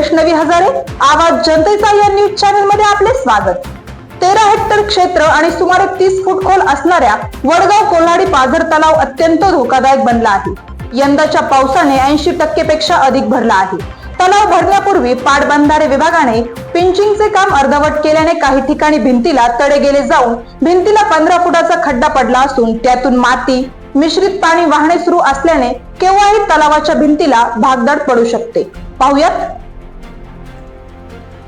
वैष्णवी हजारे आवाज जनतेचा या न्यूज चॅनलमध्ये आपले स्वागत. तेरा हेक्टर क्षेत्र आणि सुमारे तीस फूट खोल असणाऱ्या वडगाव कोल्हाडी पाझर तलाव अत्यंत धोकादायक बनला आहे. यंदाच्या पावसाने ऐंशी टक्के पेक्षा अधिक भरला आहे. तलाव भरण्यापूर्वी पाटबंधारे विभागाने पिंचिंगचे काम अर्धवट केल्याने काही ठिकाणी भिंतीला तडे गेले जाऊन भिंतीला पंधरा फुटाचा खड्डा पडला असून त्यातून माती मिश्रित पाणी वाहणे सुरू असल्याने केव्हाही तलावाच्या भिंतीला भागदड पडू शकते. पाहुयात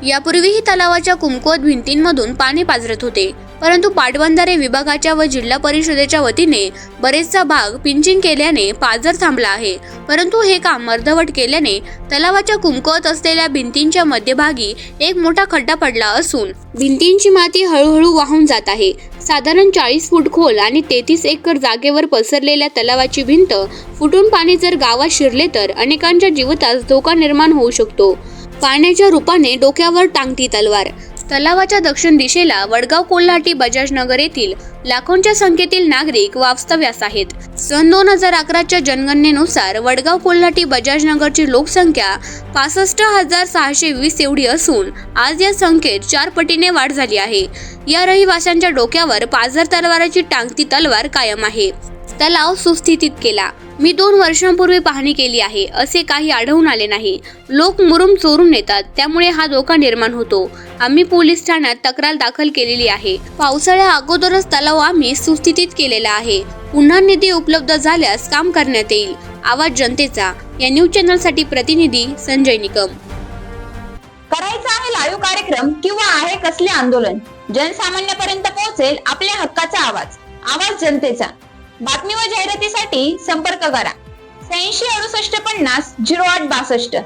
यापूर्वीही तलावाच्या कुमकुवत भिंतींमधून पाणी पाझरत होते. परंतु पाटबंधारे विभागाच्या व जिल्हा परिषदेच्या वतीने बरेचसा भाग पिंचिंग केल्याने पाझर थांबला आहे. परंतु हे काम अर्धवट केल्याने तलावाच्या कुमकुवत असलेल्या भिंतींच्या मध्यभागी एक मोठा खड्डा पडला असून भिंतींची माती हळूहळू वाहून जात आहे. साधारण चाळीस फूट खोल आणि तेहतीस एकर जागेवर पसरलेल्या तलावाची भिंत फुटून पाणी जर गावात शिरले तर अनेकांच्या जीवतास धोका निर्माण होऊ शकतो. पाण्याच्या रूपाने डोक्यावर टांगती तलवार. तलावाच्या दक्षिण दिशेला वडगाव कोल्हाटी बजाजनगर येथील लाखोंच्या संख्येतील नागरिक वास्तव्यास आहेत. सन दोन हजार अकराच्या जनगणनेनुसार वडगाव कोल्हाटी बजाजनगरची लोकसंख्या पासष्ट हजार सहाशे वीस एवढी असून आज या संख्येत चार पटीने वाढ झाली आहे. या रहिवाशांच्या डोक्यावर पाझर तलवाराची टांगती तलवार कायम आहे. तलाव सुस्थितीत केला. मी दोन वर्षांपूर्वी पाहणी केली आहे असे काही आढळून आले नाही. लोक मुरुम चोरून नेतात त्यामुळे हा धोका निर्माण होतो. आम्ही पोलीस ठाण्यात तक्रार दाखल केलेली आहे. पावसाळ्या अगोदरच तलाव आम्ही सुस्थितीत केलेला आहे. पुन्हा निधी उपलब्ध झाल्यास काम करण्यात येईल. आवाज जनतेचा. या न्यूज चॅनलसाठी प्रतिनिधी संजय निकम. करायचा कार्यक्रम किंवा आहे कसले आंदोलन? जनसामान्यापर्यंत पोहोचेल आपल्या हक्काचा आवाज. आवाज जनतेचा. बातमी व जाहिरातीसाठी संपर्क करा. शहाऐंशी अडुसष्ट पन्नास झिरो आठ बासष्ट.